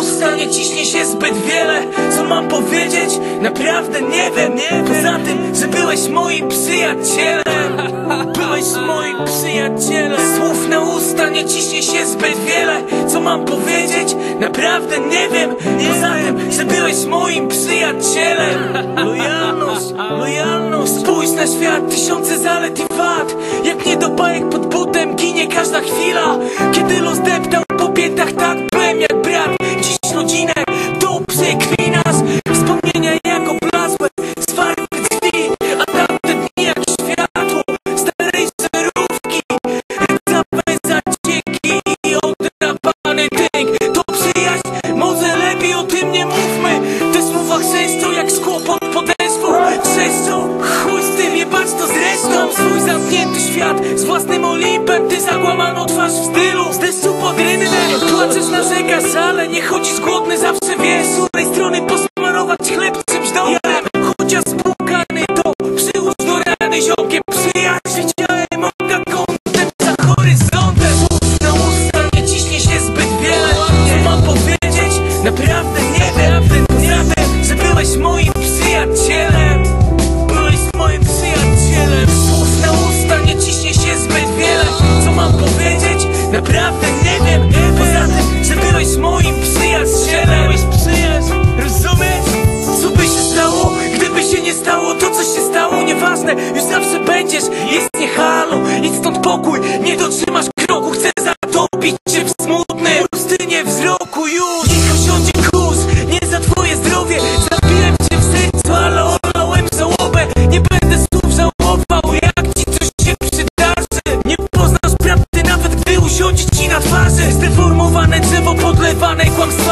usta nie ciśnie się zbyt wiele. Co mam powiedzieć? Naprawdę nie wiem, nie Poza tym, że byłeś moim przyjacielem. Byłeś moim przyjacielem. Słów na usta nie ciśnie się zbyt wiele. Co mam powiedzieć? Naprawdę nie wiem. Poza tym, że byłeś moim przyjacielem. Lojalność, lojalność. Spójrz na świat, tysiące zalet i wad. Jak nie do bajek pod butem ginie każda chwila. Kiedy los deptał świat. Z własnym Olimpem Ty zagłamaną twarz w stylu. Z deszczu pod rynnem Płaczesz, narzekasz, ale nie chodzisz głodny Zawsze wiesz, z której strony posmarować chleb czymś dobrym. Chociaż spłukany to przyłóż do rany ziomkiem Przyjaźń widziałem oka kątem. Za horyzontem na usta nie ciśnie się zbyt wiele. Co mam powiedzieć? Naprawdę nie wiem. Tym, że byłeś moim przyjacielem Naprawdę nie wiem Poza tym, że byłeś moim przyjacielem. Byłeś przyjaciel, rozumiesz? Co by się stało, gdyby się nie stało? To co się stało, nieważne. Już zawsze będziesz, jest nie halo Idź stąd pokój, nie dotrzymasz kroku. Chcę zatopić cię w smutnej pustynie wzroku. Już,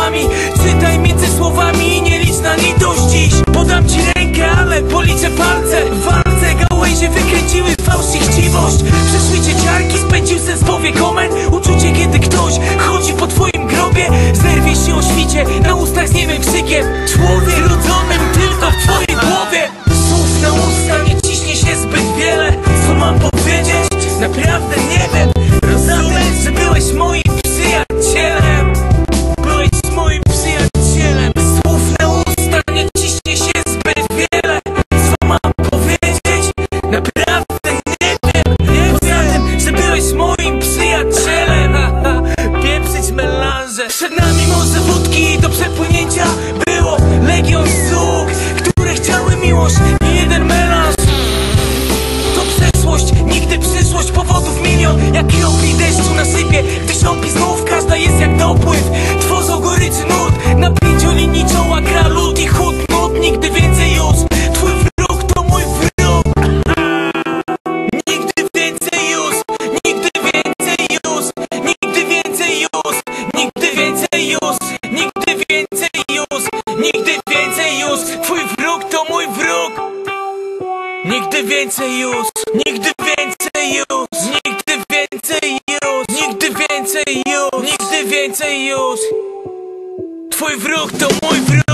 kłamstwami Czytaj między słowami i nie licz na litość dziś Podam ci rękę, ale policzę palce. W walce gałęzie wykręciły fałsz i chciwość. Przeszły ciarki, spędził sens powie komen Uczucie kiedy ktoś chodzi po twoim grobie. Zerwie się o świcie, na ustach z niemym krzykiem. Człowiek rodzonym tylko w twojej głowie. Słów na usta nie ciśnie się zbyt wiele. Co mam powiedzieć? Naprawdę nie nami morze wódki do przepłynięcia Nigdy więcej już, nigdy więcej już, nigdy więcej już, nigdy więcej już, nigdy więcej już. Twój wróg to mój wróg.